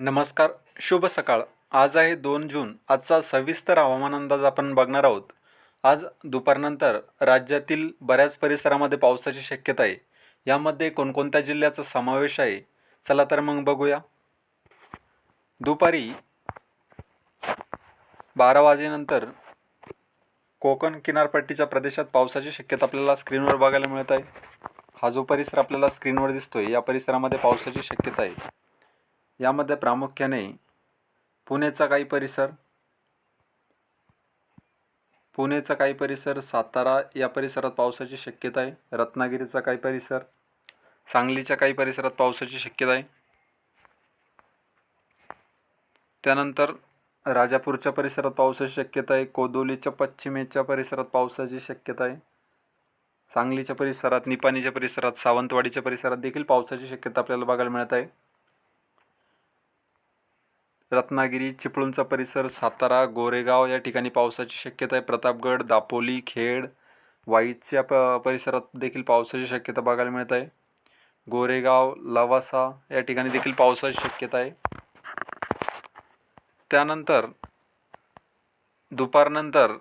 नमस्कार शुभ सकाळ. आज आहे दोन जून. आजचा सविस्तर हवामान अंदाज आपण बघणार आहोत. आज दुपारनंतर राज्यातील बऱ्याच परिसरामध्ये पावसाची शक्यता आहे. यामध्ये कोणकोणत्या जिल्ह्याचा समावेश आहे? चला तर मग बघूया. दुपारी बारा वाजेनंतर कोकण किनारपट्टीच्या प्रदेशात पावसाची शक्यता आपल्याला स्क्रीनवर बघायला मिळत आहे. हा जो परिसर आपल्याला स्क्रीनवर दिसतोय या परिसरामध्ये पावसाची शक्यता आहे. यामध्ये प्रामुख्याने पुणेचा काही परिसर पुणेचा काही परिसर सातारा या परिसरात पावसाची शक्यता आहे. रत्नागिरीचा काही परिसर सांगलीच्या काही परिसरात पावसाची शक्यता आहे. त्यानंतर राजापूरच्या परिसरात पावसाची शक्यता आहे. कोदोलीच्या पश्चिमेच्या परिसरात पावसाची शक्यता आहे. सांगलीच्या परिसरात निपाणीच्या परिसरात सावंतवाडीच्या परिसरात देखील पावसाची शक्यता आपल्याला बघायला मिळत आहे. रत्नागिरी चिपळूणचा परिसर सातारा गोरेगाव या ठिकाणी पावसाची शक्यता आहे. प्रतापगड दापोली खेड वाईच्या प परिसरात देखील पावसाची शक्यता बघायला मिळत आहे. गोरेगाव लवासा या ठिकाणी देखील पावसाची शक्यता आहे. त्यानंतर दुपारनंतर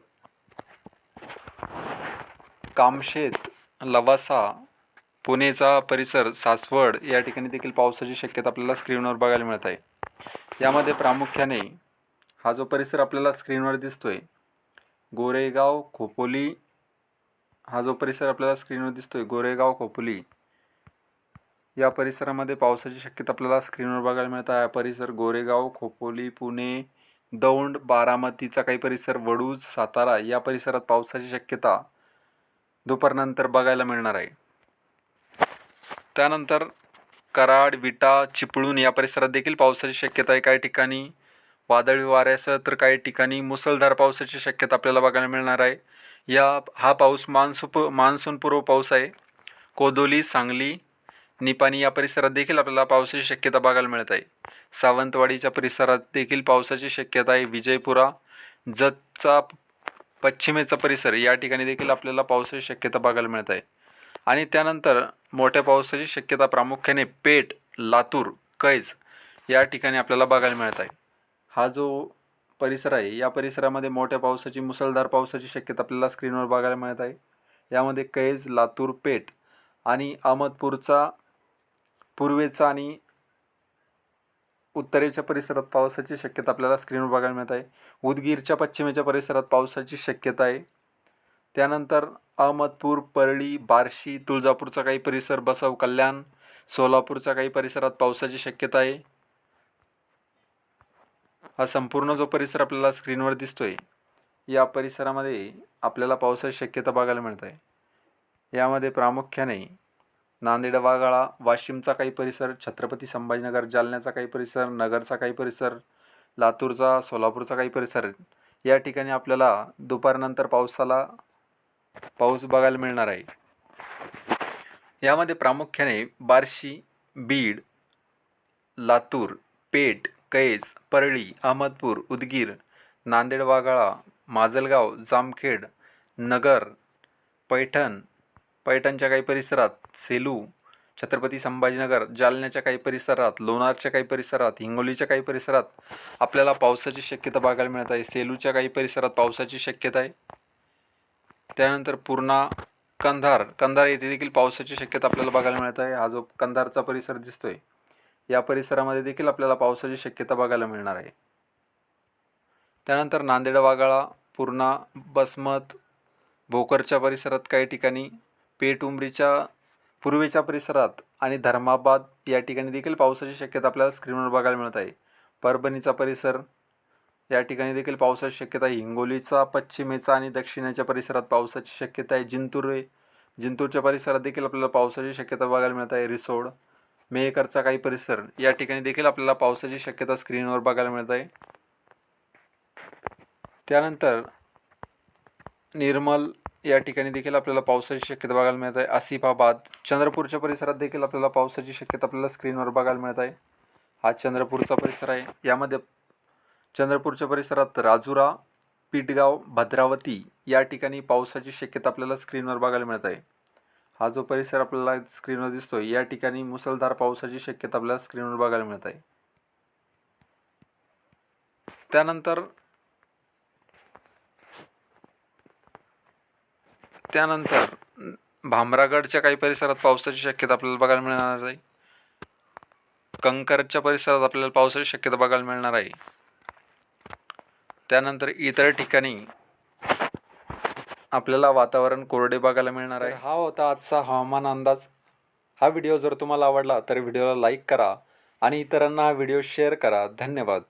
कामशेत लवासा पुणेचा परिसर सासवड या ठिकाणी देखील पावसाची शक्यता आपल्याला स्क्रीनवर बघायला मिळत आहे. यामध्ये प्रामुख्याने हा जो परिसर आपल्याला स्क्रीनवर दिसतोय गोरेगाव खोपोली हा जो परिसर आपल्याला स्क्रीनवर दिसतोय गोरेगाव खोपोली या परिसरामध्ये पावसाची शक्यता आपल्याला स्क्रीनवर बघायला मिळत. आहे परिसर गोरेगाव खोपोली पुणे दौंड बारामतीचा काही परिसर वडूज सातारा या परिसरात पावसाची शक्यता दुपारनंतर बघायला मिळणार आहे. त्यानंतर कराड विटा चिपळूण या परिसरात देखील पावसाची शक्यता आहे. काही ठिकाणी वादळी वाऱ्यासह तर काही ठिकाणी मुसळधार पावसाची शक्यता आपल्याला बघायला मिळणार आहे. या हा पाऊस मान्सूप मान्सूनपूर्व पाऊस आहे. कोदोली सांगली निपाणी या परिसरात देखील आपल्याला पावसाची शक्यता बघायला मिळत आहे. सावंतवाडीच्या परिसरात देखील पावसाची शक्यता आहे. विजयपुरा जतचा पश्चिमेचा परिसर या ठिकाणी देखील आपल्याला पावसाची शक्यता बघायला मिळत आहे. आणि त्यानंतर मोठ्या पावसाची शक्यता प्रामुख्याने पेठ लातूर कैज या ठिकाणी आपल्याला बघायला मिळत आहे. हा जो परिसर आहे या परिसरामध्ये मोठ्या पावसाची मुसळधार पावसाची शक्यता आपल्याला स्क्रीनवर बघायला मिळत आहे. यामध्ये कैज लातूर पेठ आणि अहमदपूरचा पूर्वेचा आणि उत्तरेच्या परिसरात पावसाची शक्यता आपल्याला स्क्रीनवर बघायला मिळत आहे. उदगीरच्या पश्चिमेच्या परिसरात पावसाची शक्यता आहे. त्यानंतर अहमदपूर परळी बार्शी तुळजापूरचा काही परिसर बसव कल्याण सोलापूरच्या काही परिसरात पावसाची शक्यता आहे. हा संपूर्ण जो परिसर आपल्याला स्क्रीनवर दिसतो आहे या परिसरामध्ये आपल्याला पावसाची शक्यता बघायला मिळत. आहे यामध्ये प्रामुख्याने नांदेड वाघाळा वाशिमचा काही परिसर छत्रपती संभाजीनगर जालन्याचा काही परिसर नगरचा काही परिसर लातूरचा सोलापूरचा काही परिसर या ठिकाणी आपल्याला दुपारनंतर पावसाला पाऊस बघायला मिळणार आहे. यामध्ये प्रामुख्याने बार्शी बीड लातूर पेठ कैज परळी अहमदपूर उदगीर नांदेड वाघाळा माजलगाव जामखेड नगर पैठण पैठणच्या काही परिसरात सेलू छत्रपती संभाजीनगर जालन्याच्या काही परिसरात लोणारच्या काही परिसरात हिंगोलीच्या काही परिसरात आपल्याला पावसाची शक्यता बघायला मिळत आहे. सेलूच्या काही परिसरात पावसाची शक्यता आहे. त्यानंतर पूर्णा कंधार. कंधार येथे देखील पावसाची शक्यता आपल्याला बघायला मिळत आहे. हा जो कंधारचा परिसर दिसतोय या परिसरामध्ये देखील आपल्याला पावसाची शक्यता बघायला मिळणार आहे. त्यानंतर नांदेड वागाळा पूर्णा बसमत भोकरच्या परिसरात काही ठिकाणी पेठ उमरीच्या पूर्वेच्या परिसरात आणि धर्माबाद या ठिकाणी देखील पावसाची शक्यता आपल्याला स्क्रीनवर बघायला मिळत आहे. परभणीचा परिसर या ठिकाणी देखील पावसाची शक्यता आहे. हिंगोलीचा पश्चिमेचा आणि दक्षिणेच्या परिसरात पावसाची शक्यता आहे. जिंतूर जिंतूरच्या परिसरात देखील आपल्याला पावसाची शक्यता बघायला मिळत आहे. रिसोड मेहकरचा काही परिसर या ठिकाणी देखील आपल्याला पावसाची शक्यता स्क्रीनवर बघायला मिळत आहे. त्यानंतर निर्मल या ठिकाणी देखील आपल्याला पावसाची शक्यता बघायला मिळत आहे. आसिफाबाद चंद्रपूरच्या परिसरात देखील आपल्याला पावसाची शक्यता आपल्याला स्क्रीनवर बघायला मिळत आहे. हा चंद्रपूरचा परिसर आहे. यामध्ये चंद्रपूरच्या परिसरात राजुरा पिटगाव भद्रावती या ठिकाणी पावसाची शक्यता आपल्याला स्क्रीनवर बघायला मिळत आहे. हा जो परिसर आपल्याला स्क्रीनवर दिसतोय या ठिकाणी मुसळधार पावसाची शक्यता आपल्याला स्क्रीनवर बघायला मिळत आहे. त्यानंतर त्यानंतर भामरागडच्या काही परिसरात पावसाची शक्यता आपल्याला बघायला मिळणार आहे. कंकरच्या परिसरात आपल्याला पावसाची शक्यता बघायला मिळणार आहे. त्यानंतर इतर ठिकाणी आपल्याला वातावरण कोरडे बघायला मिळणार आहे. हा होता आजचा हवामान अंदाज. हा व्हिडिओ जर तुम्हाला आवडला तर व्हिडिओला लाईक करा आणि इतरांना हा व्हिडिओ शेअर करा. धन्यवाद.